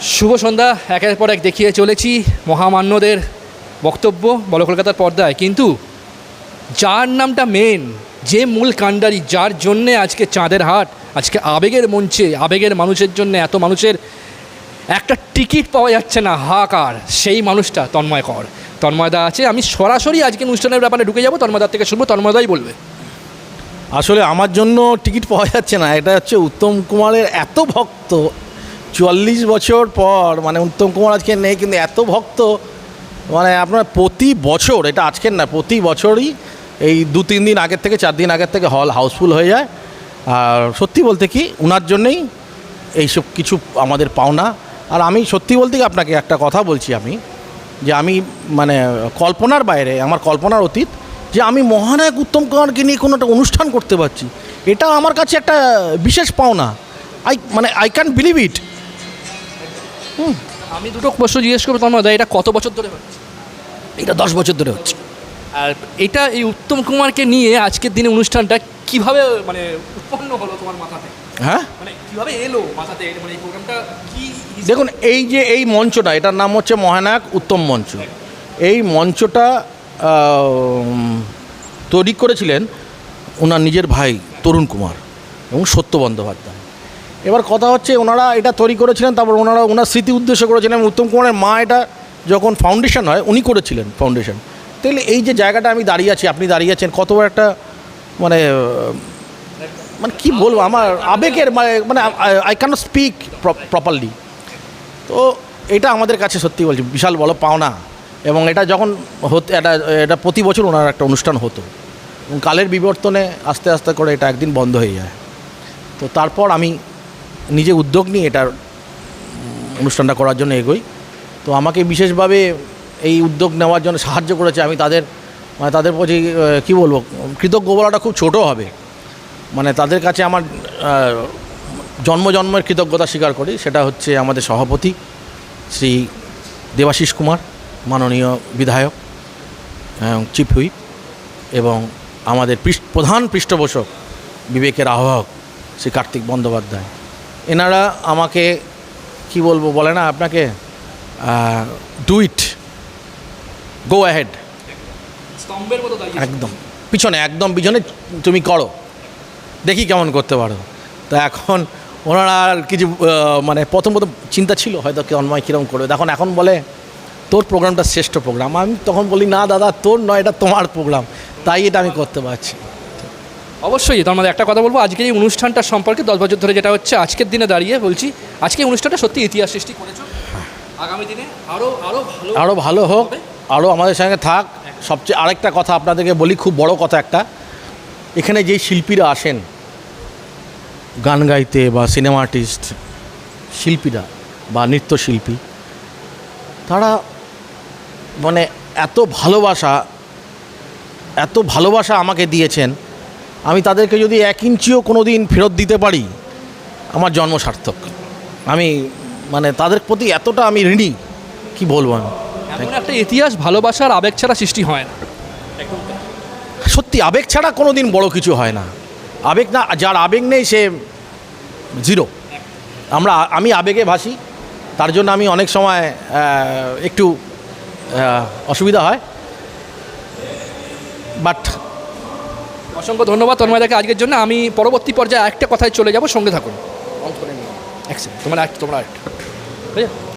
শুভ সন্ধ্যা, একের পর এক দেখিয়ে চলেছি মহামান্যদের বক্তব্য বল কলকাতার পর্দায়। কিন্তু যার নামটা মেন যে মূল কাণ্ডারি, যার জন্যে আজকে চাঁদের হাট, আজকে আবেগের মঞ্চে, আবেগের মানুষের জন্য এত মানুষের একটা টিকিট পাওয়া যাচ্ছে না, হাহাকার। সেই মানুষটা তন্ময় কর। তন্ময়দা আছে, আমি সরাসরি আজকে অনুষ্ঠানের ব্যাপারে ঢুকে যাব তন্ময়দার থেকে শুনব তন্ময়দাই বলবে। আসলে আমার জন্য টিকিট পাওয়া যাচ্ছে না, এটা হচ্ছে উত্তম কুমারের এত ভক্ত চুয়াল্লিশ বছর পর মানে উত্তম কুমার আজকে নেই, কিন্তু এত ভক্ত মানে আপনার প্রতি বছর, এটা আজকের না, প্রতি বছরই এই দু তিন দিন আগের থেকে, চার দিন আগের থেকে হল হাউসফুল হয়ে যায়। আর সত্যি বলতে কি ওনার জন্যেই এইসব কিছু আমাদের পাওনা। আর আমি সত্যি বলতে কি, আপনাকে একটা কথা বলছি আমি, যে আমি মানে কল্পনার বাইরে, আমার কল্পনার অতীত, যে আমি মহানায়ক উত্তম কুমারকে নিয়ে কোনো একটা অনুষ্ঠান করতে পারছি, এটা আমার কাছে একটা বিশেষ পাওনা। আই মানে আই ক্যান বিলিভ ইট আমি দুটো প্রশ্ন জিজ্ঞেস করব তন্ময়দা এটা কত বছর ধরে হচ্ছে? এটা দশ বছর ধরে হচ্ছে। আর এটা এই উত্তম কুমারকে নিয়ে আজকের দিনে অনুষ্ঠানটা কীভাবে মানে উৎপন্ন হলো তোমার মাথাতে? হ্যাঁ? মানে কীভাবে এলো মাথাতে? মানে এই প্রোগ্রামটা কি দেখুন এই যে এই মঞ্চটা এটার নাম হচ্ছে মহানায়ক উত্তম মঞ্চ। এই মঞ্চটা তৈরি করেছিলেন ওনার নিজের ভাই তরুণ কুমার এবং সত্য বন্দ্যোপাধ্যায়। এবার কথা হচ্ছে ওনারা এটা তৈরি করেছিলেন, তারপর ওনারা ওনার স্মৃতি উদ্দেশ্য করেছিলেন এবং উত্তম কুমারের মা এটা যখন ফাউন্ডেশন হয়, উনি করেছিলেন ফাউন্ডেশন তাহলে এই যে জায়গাটা আমি দাঁড়িয়ে আছি, আপনি দাঁড়িয়ে আছেন কত একটা মানে মানে কি বলব, আমার আবেগের মানে মানে আই ক্যান স্পিক প্রপারলি তো এটা আমাদের কাছে সত্যি বলছি, বিশাল বড় পাওনা। এবং এটা যখন হতে, এটা এটা প্রতি বছর ওনার একটা অনুষ্ঠান হতো। কালের বিবর্তনে আস্তে আস্তে করে এটা একদিন বন্ধ হয়ে যায়। তো তারপর আমি নিজে উদ্যোগ নিয়ে এটার অনুষ্ঠানটা করার জন্য এগোই। তো আমাকে বিশেষভাবে এই উদ্যোগ নেওয়ার জন্য সাহায্য করেছে। আমি তাদের মানে তাদের প্রতি কী বলব, কৃতজ্ঞ বলাটা খুব ছোট হবে। মানে তাদের কাছে আমার জন্ম জন্মের কৃতজ্ঞতা স্বীকার করি। সেটা হচ্ছে আমাদের সভাপতি শ্রী দেবাশিস কুমার, মাননীয় বিধায়ক চিফ হুইপ এবং আমাদের প্রধান পৃষ্ঠপোষক বিবেকের আহ্বায়ক শ্রী কার্তিক বন্দ্যোপাধ্যায়। এনারা আমাকে কি বলব বলে না আপনাকে? ডু ইট গো অ্যাহেড স্তম্ভের একদম। পিছনে একদম পিছনে তুমি করো। দেখি কেমন করতে পারো। তা এখন ওনারা আর কিছু মানে প্রথম প্রথম চিন্তা ছিল হয়তো কে অন্ময় কীরকম করবে। এখন এখন বলে তোর প্রোগ্রামটা শ্রেষ্ঠ প্রোগ্রাম আমি তখন বলি না দাদা তোর নয় এটা তোমার প্রোগ্রাম তাই এটা আমি করতে পারছি। অবশ্যই তার মধ্যে একটা কথা বলব আজকের এই অনুষ্ঠানটা সম্পর্কে দশ বছর ধরে যেটা হচ্ছে আজকের দিনে দাঁড়িয়ে বলছি আজকে এই অনুষ্ঠানটা সত্যি ইতিহাস সৃষ্টি করেছ। আগামী দিনে আরও আরও ভালো আরও ভালো হোক আরও আমাদের সঙ্গে থাক। সবচেয়ে আরেকটা কথা আপনাদেরকে বলি খুব বড় কথা একটা। এখানে যেই শিল্পীরা আসেন গান গাইতে বা সিনেমা আর্টিস্ট শিল্পীরা বা নৃত্যশিল্পী তারা মানে এত ভালোবাসা এত ভালোবাসা আমাকে দিয়েছেন আমি তাদেরকে যদি এক ইঞ্চিও কোনো দিন ফেরত দিতে পারি আমার জন্ম সার্থক। আমি মানে তাদের প্রতি এতটা আমি ঋণী কি বলব আমি? এমন একটা ইতিহাস ভালোবাসার আবেগ ছাড়া সৃষ্টি হয় না। সত্যি আবেগ ছাড়া কোনো দিন বড় কিছু হয় না। আবেগ না যার আবেগ নেই সে জিরো আমরা আমি আবেগে ভাসি তার জন্য আমি অনেক সময় একটু অসুবিধা হয়। বাট অসংখ্য ধন্যবাদ তন্ময়দাকে আজকের জন্য। আমি পরবর্তী পর্যায়ে একটা কথায় চলে যাব। সঙ্গে থাকুন। তোমার তোমার একটা এক তোমরা এক ঠিক আছে?